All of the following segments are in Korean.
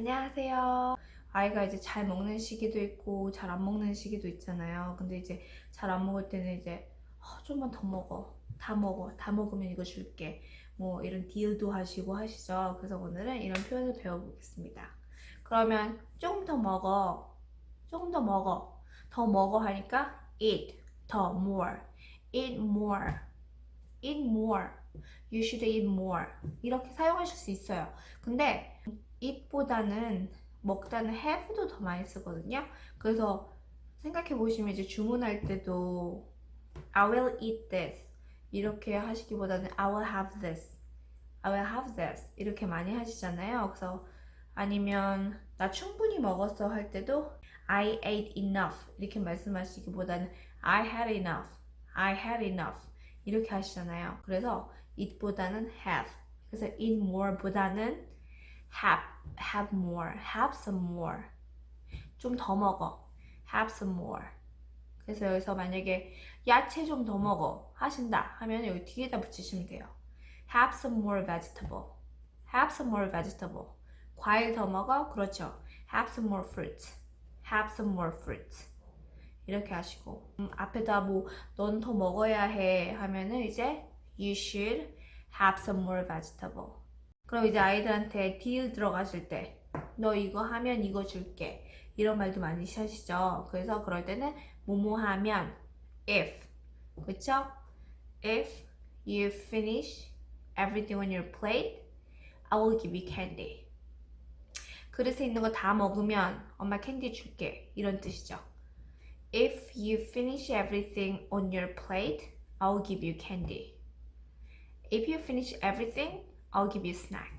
안녕하세요. 아이가 이제 잘 먹는 시기도 있고 잘 안 먹는 시기도 있잖아요. 근데 이제 잘 안 먹을 때는 이제 어, 좀만 더 먹어. 다 먹어. 다 먹으면 이거 줄게. 뭐 이런 딜도 하시고 하시죠. 그래서 오늘은 이런 표현을 배워보겠습니다. 그러면 조금 더 먹어. 조금 더 먹어. 더 먹어 하니까 eat. 더 more. eat more. eat more. You should eat more. 이렇게 사용하실 수 있어요. 근데 eat보다는 먹다는 have도 더 많이 쓰거든요. 그래서 생각해 보시면 이제 주문할 때도 I will eat this 이렇게 하시기보다는 I will have this, I will have this 이렇게 많이 하시잖아요. 그래서 아니면 나 충분히 먹었어 할 때도 I ate enough 이렇게 말씀하시기보다는 I had enough, I had enough 이렇게 하시잖아요. 그래서 eat보다는 have 그래서 eat more보다는 have, have more, have some more. 좀 더 먹어. have some more. 그래서 여기서 만약에 야채 좀 더 먹어 하신다 하면 여기 뒤에다 붙이시면 돼요. have some more vegetable. have some more vegetable. 과일 더 먹어? 그렇죠. have some more fruit. have some more fruit. 이렇게 하시고 음, 앞에다 뭐 넌 더 먹어야 해 하면은 이제 you should have some more vegetable. 그럼 이제 아이들한테 deal 들어가실 때 너 이거 하면 이거 줄게 이런 말도 많이 하시죠 그래서 그럴 때는 뭐뭐 하면 if 그쵸? if you finish everything on your plate I will give you candy 그릇에 있는 거 다 먹으면 엄마 캔디 줄게 이런 뜻이죠 if you finish everything on your plate I will give you candy if you finish everything I'll give you snack.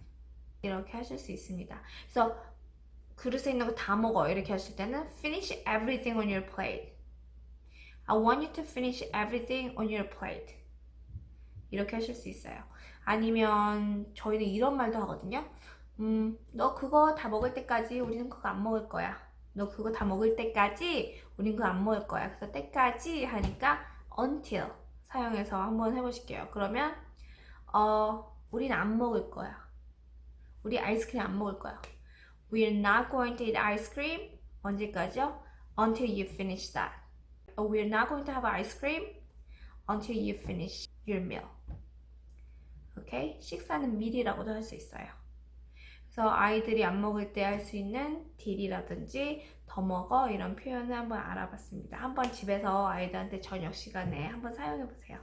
이렇게 하실 수 있습니다. 그래서 그릇에 있는 거 다 먹어 이렇게 하실 때는 finish everything on your plate. I want you to finish everything on your plate. 이렇게 하실 수 있어요. 아니면 저희는 이런 말도 하거든요. 음, 너 그거 다 먹을 때까지 우리는 그거 안 먹을 거야. 너 그거 다 먹을 때까지 우린 그거 안 먹을 거야. 그래서 때까지 하니까 until 사용해서 한번 해보실게요. 그러면 어 우린 안 먹을 거야. 우리 아이스크림 안 먹을 거야. We're not going to eat ice cream. 언제까지요? Until you finish that. Uh, We're not going to have ice cream until you finish your meal. 오케이? 식사는 미리라고도 할 수 있어요. 그래서 아이들이 안 먹을 때 할 수 있는 딜이라든지 더 먹어 이런 표현을 한번 알아봤습니다. 한번 집에서 아이들한테 저녁 시간에 한번 사용해 보세요.